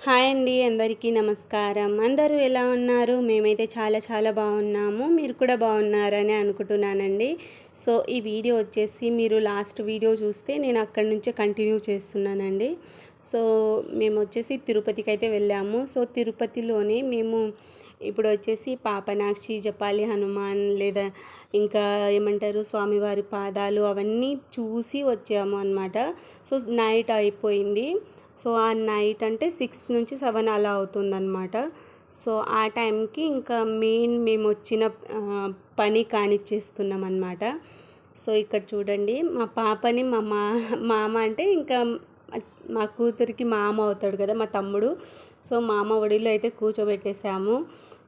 Hi అండి అందరికీ నమస్కారం. అందరూ ఎలా ఉన్నారు? మేమైతే చాలా చాలా బాగున్నాము. మీరు కూడా బాగున్నారని అనుకుంటున్నానండి. సో ఈ వీడియో వచ్చేసి మీరు లాస్ట్ వీడియో చూస్తే నేను అక్కడి నుంచే కంటిన్యూ చేస్తున్నానండి. సో మేము వచ్చేసి తిరుపతికి అయితే వెళ్ళాము. సో తిరుపతిలోనే మేము ఇప్పుడు వచ్చేసి పాపనాక్షి జపాలి హనుమాన్ లేదా ఇంకా ఏమంటారు స్వామివారి పాదాలు అవన్నీ చూసి వచ్చాము అనమాట సో నైట్ అయిపోయింది. సో ఆ నైట్ అంటే సిక్స్ నుంచి సెవెన్ అలా అవుతుందన్నమాట. సో ఆ టైంకి ఇంకా మెయిన్ మేము వచ్చిన పని కానిచ్చేస్తున్నాం అనమాట సో ఇక్కడ చూడండి మా పాపని మా మా మామ అంటే ఇంకా మా కూతురికి మామ అవుతాడు కదా మా తమ్ముడు. సో మామ ఒడిలో అయితే కూర్చోబెట్టేశాము.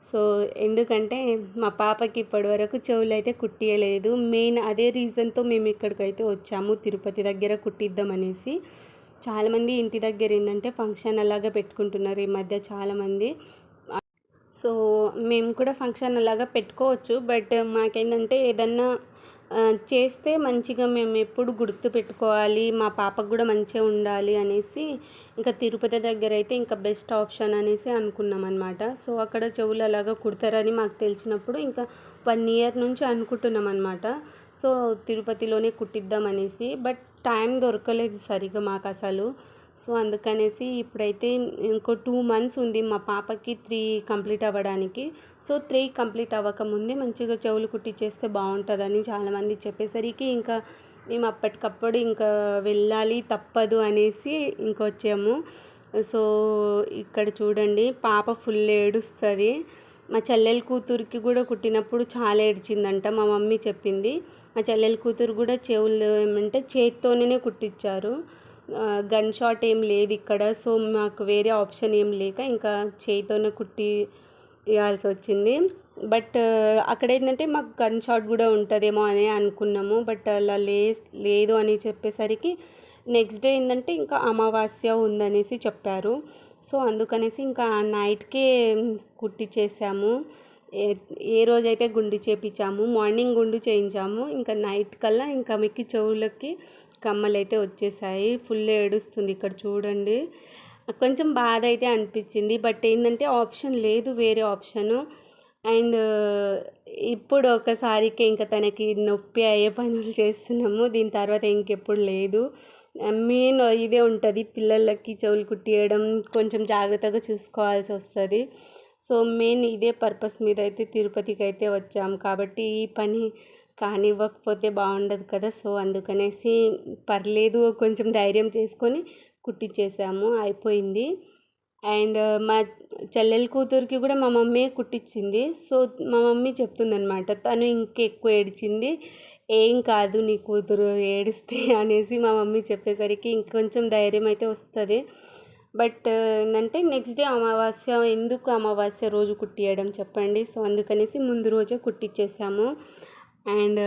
సో ఎందుకంటే మా పాపకి ఇప్పటి వరకు చెవులు అయితే కుట్టియలేదు. మెయిన్ అదే రీజన్తో మేము ఇక్కడికైతే వచ్చాము తిరుపతి దగ్గర కుట్టిద్దామనేసి. చాలామంది ఇంటి దగ్గర ఏంటంటే ఫంక్షన్ అలాగా పెట్టుకుంటున్నారు ఈ మధ్య చాలామంది. సో మేము కూడా ఫంక్షన్ అలాగా పెట్టుకోవచ్చు. బట్ మాకేంటంటే ఏదన్నా చేస్తే మంచిగా మేము ఎప్పుడు గుర్తు పెట్టుకోవాలి మా పాపకు కూడా మంచిగా ఉండాలి అనేసి ఇంకా తిరుపతి దగ్గర అయితే ఇంకా బెస్ట్ ఆప్షన్ అనేసి అనుకున్నాం అనమాట సో అక్కడ చెవులు అలాగా కుడతారని మాకు తెలిసినప్పుడు ఇంకా వన్ ఇయర్ నుంచి అనుకుంటున్నాం అనమాట సో తిరుపతిలోనే కుట్టిద్దాం అనేసి బట్ టైం దొరకలేదు సరిగా మాకు అసలు. సో అందుకనేసి ఇప్పుడైతే ఇంకో టూ మంత్స్ ఉంది మా పాపకి త్రీ కంప్లీట్ అవ్వడానికి. సో త్రీ కంప్లీట్ అవ్వకముందే మంచిగా చెవులు కుట్టించేస్తే బాగుంటుందని చాలామంది చెప్పేసరికి ఇంకా మేము అప్పటికప్పుడు ఇంకా వెళ్ళాలి తప్పదు అనేసి ఇంకొచ్చాము. సో ఇక్కడ చూడండి పాప ఫుల్ ఏడుస్తుంది. మా చెల్లెల కూతురికి కూడా కుట్టినప్పుడు చాలా ఏడ్చిందంట మా మమ్మీ చెప్పింది. మా చెల్లెల కూతురు కూడా చెవులు ఏమంటే చేత్తోనే కుట్టించారు గన్ షాట్ ఏం లేదు ఇక్కడ సో మాకు వేరే ఆప్షన్ ఏం లేక ఇంకా చేయితోనే కుట్టి ఇవ్వాల్సి వచ్చింది బట్ అక్కడ ఏంటంటే మాకు గన్ షాట్ కూడా ఉంటుందేమో అని అనుకున్నాము బట్ అలా లే లేదు అని చెప్పేసరికి నెక్స్ట్ డే ఏంటంటే ఇంకా అమావాస్య ఉందనేసి చెప్పారు. సో అందుకనేసి ఇంకా నైట్కే నైట్కే కుట్టించేసాము ఏ ఏ రోజైతే గుండు చేపించాము మార్నింగ్ గుండు చేయించాము. ఇంకా నైట్ కల్లా ఇంకా మిక్కి చెవులకి కమ్మలు అయితే వచ్చేసాయి. ఫుల్ ఏడుస్తుంది ఇక్కడ చూడండి. కొంచెం బాధ అయితే అనిపించింది బట్ ఏంటంటే ఆప్షన్ లేదు వేరే ఆప్షను. అండ్ ఇప్పుడు ఒకసారికి ఇంకా తనకి నొప్పి అయ్యే పనులు చేస్తున్నాము. దీని తర్వాత ఇంకెప్పుడు లేదు. మెయిన్ ఇదే ఉంటుంది. పిల్లలకి చెవులు కుట్టియడం కొంచెం జాగ్రత్తగా చూసుకోవాల్సి వస్తుంది. సో మెయిన్ ఇదే పర్పస్ మీద అయితే తిరుపతికి అయితే వచ్చాం. కాబట్టి ఈ పని కానివ్వకపోతే బాగుండదు కదా. సో అందుకనేసి పర్లేదు కొంచెం ధైర్యం చేసుకొని కుట్టించేసాము అయిపోయింది. అండ్ మా చెల్లెల కూతురికి కూడా మా మమ్మీ కుట్టించింది సో మా మమ్మీ చెప్తుందనమాట తను ఇంకెక్కువ ఏడిచింది. ఏం కాదు నీ కూతురు ఏడిస్తే అనేసి మా మమ్మీ చెప్పేసరికి ఇంకొంచెం ధైర్యం అయితే వస్తుంది. బట్ ఏంటంటే నెక్స్ట్ డే అమావాస్య ఎందుకు అమావాస్య రోజు కుట్టియడం చెప్పండి. సో అందుకనేసి ముందు రోజే కుట్టించేసాము అండ్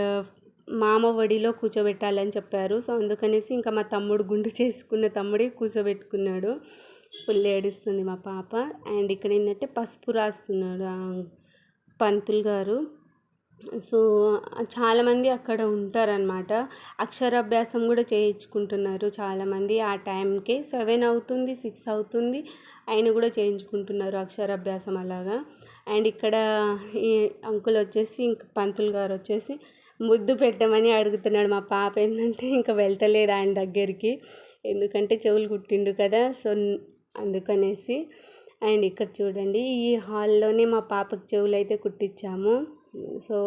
మామ వడిలో కూర్చోబెట్టాలని చెప్పారు. సో అందుకనేసి ఇంకా మా తమ్ముడు గుండు చేసుకున్న తమ్ముడే కూర్చోబెట్టుకున్నాడు. ఫుల్ ఏడుస్తుంది మా పాప. అండ్ ఇక్కడ ఏంటంటే పసుపు రాస్తున్నాడు పంతులు గారు. సో చాలామంది అక్కడ ఉంటారనమాట అక్షరాభ్యాసం కూడా చేయించుకుంటున్నారు చాలామంది. ఆ టైంకి సెవెన్ అవుతుంది సిక్స్ అవుతుంది ఆయన కూడా చేయించుకుంటున్నారు అక్షరాభ్యాసం అలాగా. అండ్ ఇక్కడ ఈ అంకుల్ వచ్చేసి ఇంక పంతులు గారు వచ్చేసి ముద్దు పెట్టమని అడుగుతున్నాడు. మా పాప ఏంటంటే ఇంకా వెళ్తలేదు ఆయన దగ్గరికి. ఎందుకంటే చెవులు కుట్టిండు కదా సో అందుకనేసి. అండ్ ఇక్కడ చూడండి ఈ హాల్లోనే మా పాపకి చెవులు అయితే కుట్టించాము సో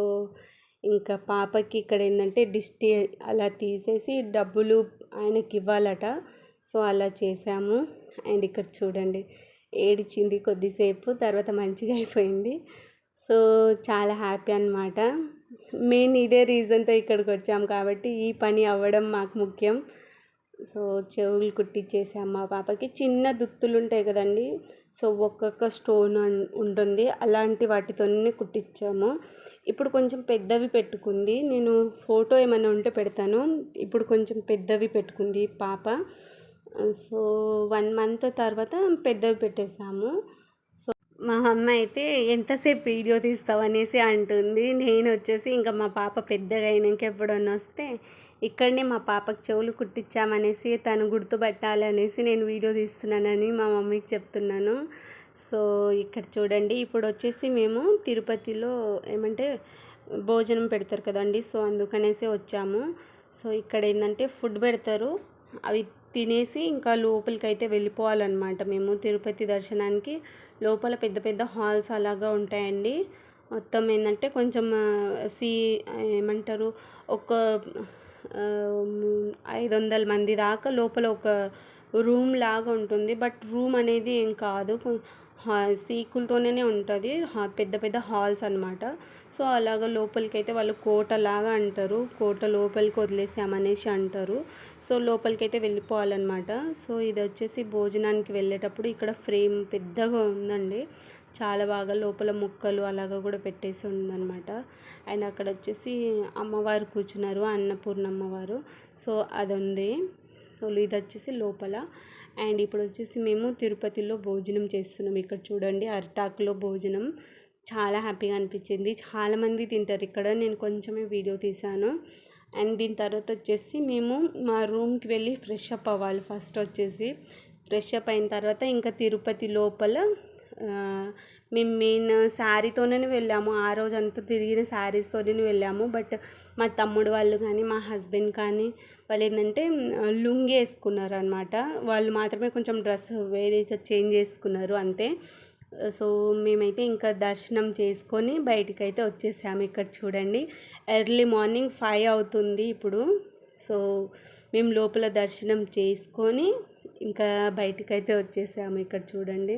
ఇంకా పాపకి ఇక్కడ ఏంటంటే డిస్టి అలా తీసేసి డబ్బులు ఆయనకి ఇవ్వాలట సో అలా చేసాము అండ్ ఇక్కడ చూడండి ఏడిచింది కొద్దిసేపు తర్వాత మంచిగా అయిపోయింది. సో చాలా హ్యాపీ అనమాట మెయిన్ ఇదే రీజన్తో ఇక్కడికి వచ్చాం కాబట్టి ఈ పని అవ్వడం మాకు ముఖ్యం. సో చెవులు కుట్టించేసాం మా పాపకి. చిన్న దుత్తులు ఉంటాయి కదండి సో ఒక్కొక్క స్టోన్ ఉంటుంది. అలాంటి వాటితోనే కుట్టించాము. ఇప్పుడు కొంచెం పెద్దవి పెట్టుకుంది. నేను ఫోటో ఏమైనా ఉంటే పెడతాను. ఇప్పుడు కొంచెం పెద్దవి పెట్టుకుంది పాప. సో వన్ మంత్ తర్వాత పెద్దవి పెట్టేసాము సో మా అమ్మ అయితే ఎంతసేపు వీడియో తీస్తావు? అనేసి అంటుంది. నేను వచ్చేసి ఇంకా మా పాప పెద్దగా అయినాక ఎప్పుడన్నా వస్తే ఇక్కడనే మా పాపకు చెవులు కుట్టించామనేసి తను గుర్తుపట్టాలనేసి నేను వీడియో తీస్తున్నానని మా మమ్మీకి చెప్తున్నాను. సో ఇక్కడ చూడండి. ఇప్పుడు వచ్చేసి మేము తిరుపతిలో ఏమంటే భోజనం పెడతారు కదండి. సో అందుకనేసి వచ్చాము. సో ఇక్కడ ఏంటంటే ఫుడ్ పెడతారు. అవి తినేసి ఇంకా లోపలికి అయితే వెళ్ళిపోవాలన్నమాట మేము తిరుపతి దర్శనానికి. లోపల పెద్ద పెద్ద హాల్స్ అలాగా ఉంటాయండి. మొత్తం ఏంటంటే కొంచెం సి ఏమంటారు ఒక ఐదు వందల మంది దాకా లోపల ఒక రూమ్ లాగా ఉంటుంది. బట్ రూమ్ అనేది ఏం కాదు. సీకులతోనే ఉంటుంది. పెద్ద పెద్ద హాల్స్ అనమాట సో అలాగ లోపలికైతే వాళ్ళు కోట లాగా అంటారు. కోట లోపలికి వదిలేసామనేసి అంటారు. సో లోపలికి అయితే వెళ్ళిపోవాలన్నమాట. సో ఇది వచ్చేసి భోజనానికి వెళ్ళేటప్పుడు ఇక్కడ ఫ్రేమ్ పెద్దగా ఉందండి. చాలా బాగా లోపల ముక్కలు అలాగా కూడా పెట్టేసి ఉందన్నమాట. అండ్ అక్కడ వచ్చేసి అమ్మవారు కూర్చున్నారు అన్నపూర్ణ అమ్మవారు సో అది ఉంది సో ఇది వచ్చేసి లోపల. అండ్ ఇప్పుడు వచ్చేసి మేము తిరుపతిలో భోజనం చేస్తున్నాం. ఇక్కడ చూడండి అరిటాకులో భోజనం. చాలా హ్యాపీగా అనిపించింది. చాలామంది తింటారు. ఇక్కడ నేను కొంచెమే వీడియో తీశాను. అండ్ దీని తర్వాత వచ్చేసి మేము మా రూమ్కి వెళ్ళి ఫ్రెష్ అప్ అవ్వాలి ఫస్ట్ వచ్చేసి. ఫ్రెష్ అప్ అయిన తర్వాత ఇంకా తిరుపతి లోపల మేము మెయిన్ శారీతోనే వెళ్ళాము. ఆ రోజు అంతా తిరిగిన శారీస్తోనే వెళ్ళాము. బట్ మా తమ్ముడు వాళ్ళు కానీ మా హస్బెండ్ కానీ వాళ్ళు ఏంటంటే లుంగి వేసుకున్నారు అనమాట వాళ్ళు మాత్రమే కొంచెం డ్రెస్ వేరేగా చేంజ్ చేసుకున్నారు అంతే. సో మేమైతే ఇంకా దర్శనం చేసుకొని బయటికి అయితే వచ్చేసాము. ఇక్కడ చూడండి ఎర్లీ మార్నింగ్ ఫైవ్ అవుతుంది ఇప్పుడు. సో మేము లోపల దర్శనం చేసుకొని ఇంకా బయటికి అయితే వచ్చేసాము. ఇక్కడ చూడండి.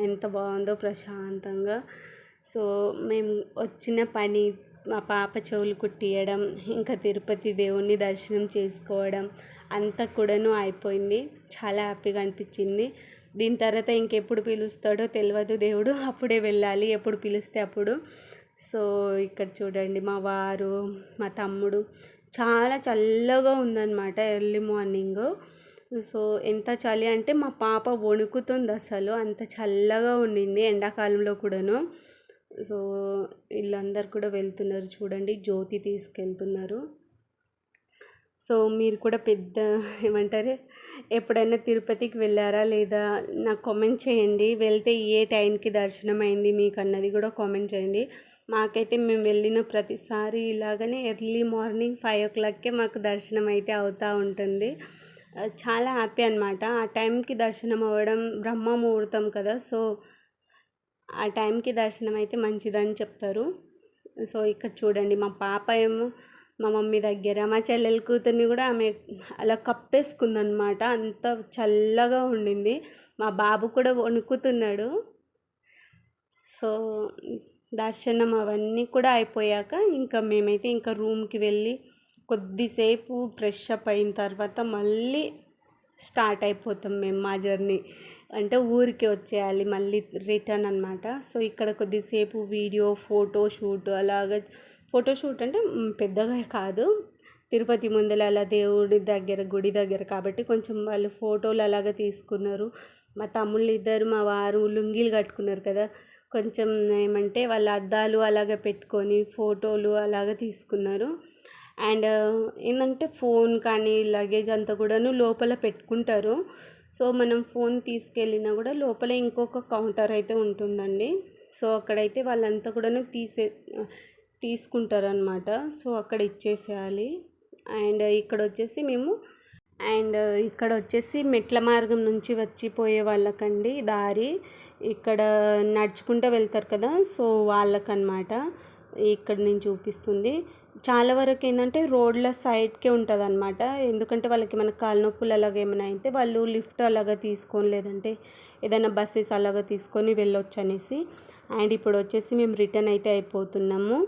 ఎంత బాగుందో ప్రశాంతంగా. సో మేము వచ్చిన పని మా పాప చెవులు కుట్టియడం ఇంకా తిరుపతి దేవుణ్ణి దర్శనం చేసుకోవడం అంతా కూడాను అయిపోయింది. చాలా హ్యాపీగా అనిపించింది. దీని తర్వాత ఇంకెప్పుడు పిలుస్తాడో తెలియదు దేవుడు. అప్పుడే వెళ్ళాలి. ఎప్పుడు పిలిస్తే అప్పుడు. సో ఇక్కడ చూడండి మా వారు మా తమ్ముడు. చాలా చల్లగా ఉందన్నమాట ఎర్లీ మార్నింగ్. సో ఎంత చలి అంటే మా పాప వణుకుతుంది అసలు. అంత చల్లగా ఉండింది ఎండాకాలంలో కూడాను. సో వీళ్ళందరూ కూడా వెళ్తున్నారు చూడండి. జ్యోతి తీసుకెళ్తున్నారు. సో మీరు కూడా పెద్ద ఏమంటారు? ఎప్పుడైనా తిరుపతికి వెళ్ళారా లేదా నాకు కామెంట్ చేయండి. వెళ్తే ఏ టైంకి దర్శనం అయింది మీకు అన్నది కూడా కామెంట్ చేయండి. మాకైతే మేము వెళ్ళిన ప్రతిసారి ఇలాగనే ఎర్లీ మార్నింగ్ ఫైవ్ ఓ క్లాక్కే మాకు దర్శనం అయితే అవుతూ ఉంటుంది. చాలా హ్యాపీ అనమాట ఆ టైంకి దర్శనం అవ్వడం బ్రహ్మ ముహూర్తం కదా సో ఆ టైంకి దర్శనం అయితే మంచిదని చెప్తారు. సో ఇక్కడ చూడండి మా పాప ఏమో మా మమ్మీ దగ్గర మా చెల్లెల కూతుర్ని కూడా ఆమె అలా కప్పేసుకుందనమాట అంత చల్లగా ఉండింది. మా బాబు కూడా వణుకుతున్నాడు. సో దర్శనం అవన్నీ కూడా అయిపోయాక ఇంకా మేమైతే ఇంకా రూమ్కి వెళ్ళి కొద్దిసేపు ఫ్రెష్ అప్ అయిన తర్వాత మళ్ళీ స్టార్ట్ అయిపోతాం మేము మా జర్నీ అంటే ఊరికి వచ్చేయాలి మళ్ళీ రిటర్న్ అనమాట సో ఇక్కడ కొద్దిసేపు వీడియో ఫోటో షూట్ అలాగ. ఫోటోషూట్ అంటే పెద్దగా కాదు. తిరుపతి ముందర అలా దేవుడి దగ్గర గుడి దగ్గర కాబట్టి కొంచెం వాళ్ళు ఫోటోలు అలాగా తీసుకున్నారు. మా తమ్ముళ్ళు ఇద్దరు మా వారు లుంగీలు కట్టుకున్నారు కదా. కొంచెం ఏమంటే వాళ్ళ అద్దాలు అలాగ పెట్టుకొని ఫోటోలు అలాగ తీసుకున్నారు. అండ్ ఏంటంటే ఫోన్ కానీ లగేజ్ అంతా కూడాను లోపల పెట్టుకుంటారు. సో మనం ఫోన్ తీసుకెళ్ళినా కూడా లోపల ఇంకొక కౌంటర్ అయితే ఉంటుందండి. సో అక్కడైతే వాళ్ళంతా కూడాను తీసే తీసుకుంటారనమాట సో అక్కడ ఇచ్చేసేయాలి. అండ్ ఇక్కడ వచ్చేసి మేము అండ్ ఇక్కడ వచ్చేసి మెట్ల మార్గం నుంచి వచ్చి పోయే వాళ్ళకండి దారి. ఇక్కడ నడుచుకుంటూ వెళ్తారు కదా సో వాళ్ళకనమాట ఇక్కడ నేను చూపిస్తుంది. చాలా వరకు ఏంటంటే రోడ్ల సైడ్కే ఉంటుంది అనమాట ఎందుకంటే వాళ్ళకి మన కాలు నొప్పులు అలాగ ఏమైనా అయితే వాళ్ళు లిఫ్ట్ అలాగా తీసుకొని లేదంటే ఏదైనా బస్సెస్ అలాగా తీసుకొని వెళ్ళొచ్చు అనేసి అండ్ ఇప్పుడు వచ్చేసి మేము రిటర్న్ అయితే అయిపోతున్నాము.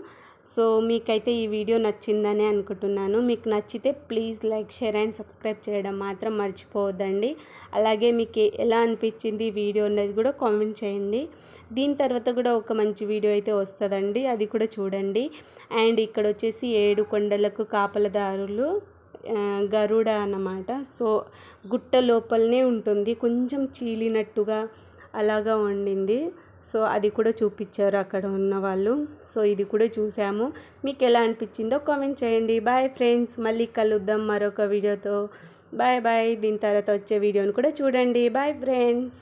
సో మీకైతే ఈ వీడియో నచ్చిందని అనుకుంటున్నాను. మీకు నచ్చితే please like share and subscribe చేయడం మాత్రం మర్చిపోవద్దండి. అలాగే మీకు ఎలా అనిపించింది ఈ వీడియో అనేది కూడా కామెంట్ చేయండి. దీని తర్వాత కూడా ఒక మంచి వీడియో అయితే వస్తుందండి. అది కూడా చూడండి. అండ్ ఇక్కడ వచ్చేసి ఏడు కొండలకు కాపలదారులు గరుడ అన్నమాట. సో గుట్ట లోపలనే ఉంటుంది. కొంచెం చీలినట్టుగా అలాగా ఉండింది సో అది కూడా చూపించారు అక్కడ ఉన్న వాళ్ళు. సో ఇది కూడా చూసాము. మీకు ఎలా అనిపించిందో కామెంట్ చేయండి. బాయ్ ఫ్రెండ్స్ మళ్ళీ కలుద్దాం మరొక వీడియోతో. బాయ్ బాయ్ దీని తర్వాత వచ్చే వీడియోని కూడా చూడండి. Bye friends